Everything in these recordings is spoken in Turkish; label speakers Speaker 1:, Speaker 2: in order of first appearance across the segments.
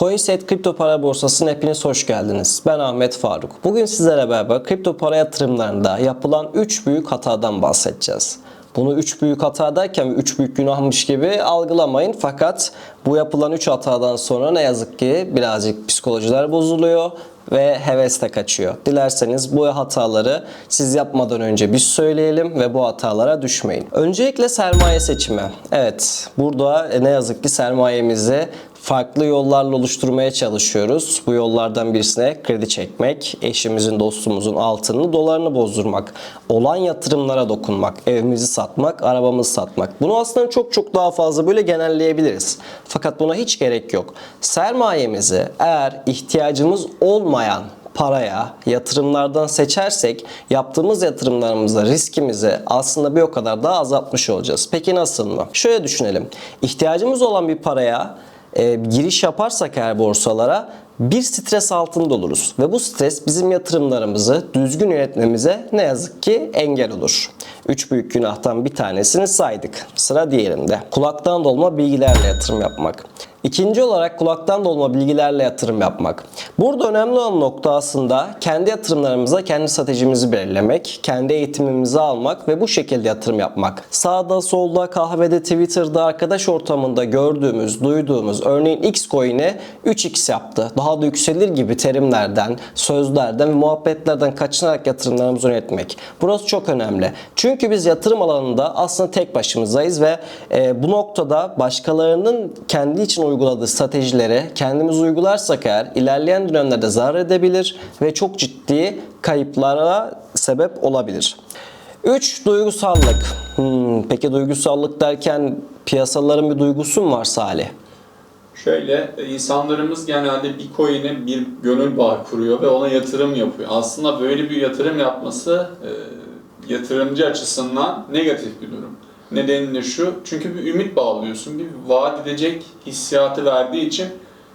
Speaker 1: CoinSet kripto para borsasına hepiniz hoş geldiniz. Ben Ahmet Faruk. Bugün sizlere beraber kripto para yatırımlarında yapılan 3 büyük hatadan bahsedeceğiz. Bunu 3 büyük hata derken 3 büyük günahmış gibi algılamayın. Fakat bu yapılan 3 hatadan sonra ne yazık ki birazcık psikolojiler bozuluyor ve heves de kaçıyor. Dilerseniz bu hataları siz yapmadan önce biz söyleyelim ve bu hatalara düşmeyin. Öncelikle sermaye seçimi. Evet, burada ne yazık ki sermayemizi farklı yollarla oluşturmaya çalışıyoruz. Bu yollardan birisine kredi çekmek, eşimizin, dostumuzun altını, dolarını bozdurmak, olan yatırımlara dokunmak, evimizi satmak, arabamızı satmak. Bunu aslında çok çok daha fazla böyle genelleyebiliriz. Fakat buna hiç gerek yok. Sermayemizi eğer ihtiyacımız olmayan paraya yatırımlardan seçersek yaptığımız yatırımlarımızda riskimizi aslında bir o kadar daha azaltmış olacağız. Peki nasıl mı? Şöyle düşünelim. İhtiyacımız olan bir paraya e, giriş yaparsak eğer borsalara bir stres altında oluruz ve bu stres bizim yatırımlarımızı düzgün yönetmemize ne yazık ki engel olur. Üç büyük günahtan bir tanesini saydık. Sıra diğerinde. Kulaktan dolma bilgilerle yatırım yapmak. İkinci olarak kulaktan dolma bilgilerle yatırım yapmak. Burada önemli olan nokta aslında kendi yatırımlarımıza kendi stratejimizi belirlemek, kendi eğitimimizi almak ve bu şekilde yatırım yapmak. Sağda, solda, kahvede, Twitter'da, arkadaş ortamında gördüğümüz, duyduğumuz örneğin X coin'i 3x yaptı. Daha da yükselir gibi terimlerden, sözlerden ve muhabbetlerden kaçınarak yatırımlarımızı yönetmek. Burası çok önemli. Çünkü biz yatırım alanında aslında tek başımızdayız ve e, bu noktada başkalarının kendi için uyguladığı stratejileri kendimiz uygularsak eğer ilerleyen dönemlerde zarar edebilir ve çok ciddi kayıplara sebep olabilir. 3. Duygusallık. Hmm, peki duygusallık derken piyasaların bir duygusu mu var Salih?
Speaker 2: Şöyle e, insanlarımız genelde bir coin'e bir gönül bağı kuruyor ve ona yatırım yapıyor. Aslında böyle bir yatırım yapması e, yatırımcı açısından negatif bir durum. Nedeni de şu, çünkü bir ümit bağlıyorsun, bir vaat edecek hissiyatı verdiği için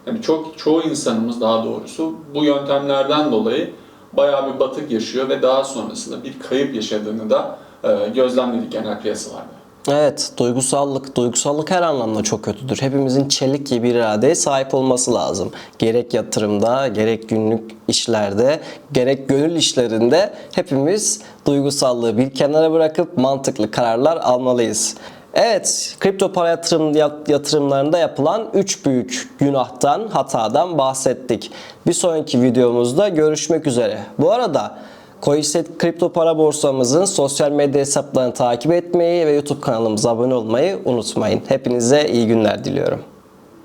Speaker 2: yani çok çoğu insanımız daha doğrusu bu yöntemlerden dolayı bayağı bir batık yaşıyor ve daha sonrasında bir kayıp yaşadığını da e, gözlemledik genel piyasalarda.
Speaker 1: Evet, duygusallık. Duygusallık her anlamda çok kötüdür. Hepimizin çelik gibi bir iradeye sahip olması lazım. Gerek yatırımda, gerek günlük işlerde, gerek gönül işlerinde hepimiz duygusallığı bir kenara bırakıp mantıklı kararlar almalıyız. Evet, kripto para yatırım, yatırımlarında yapılan 3 büyük günahtan, hatadan bahsettik. Bir sonraki videomuzda görüşmek üzere. Bu arada CoinSet kripto para borsamızın sosyal medya hesaplarını takip etmeyi ve YouTube kanalımıza abone olmayı unutmayın. Hepinize iyi günler diliyorum.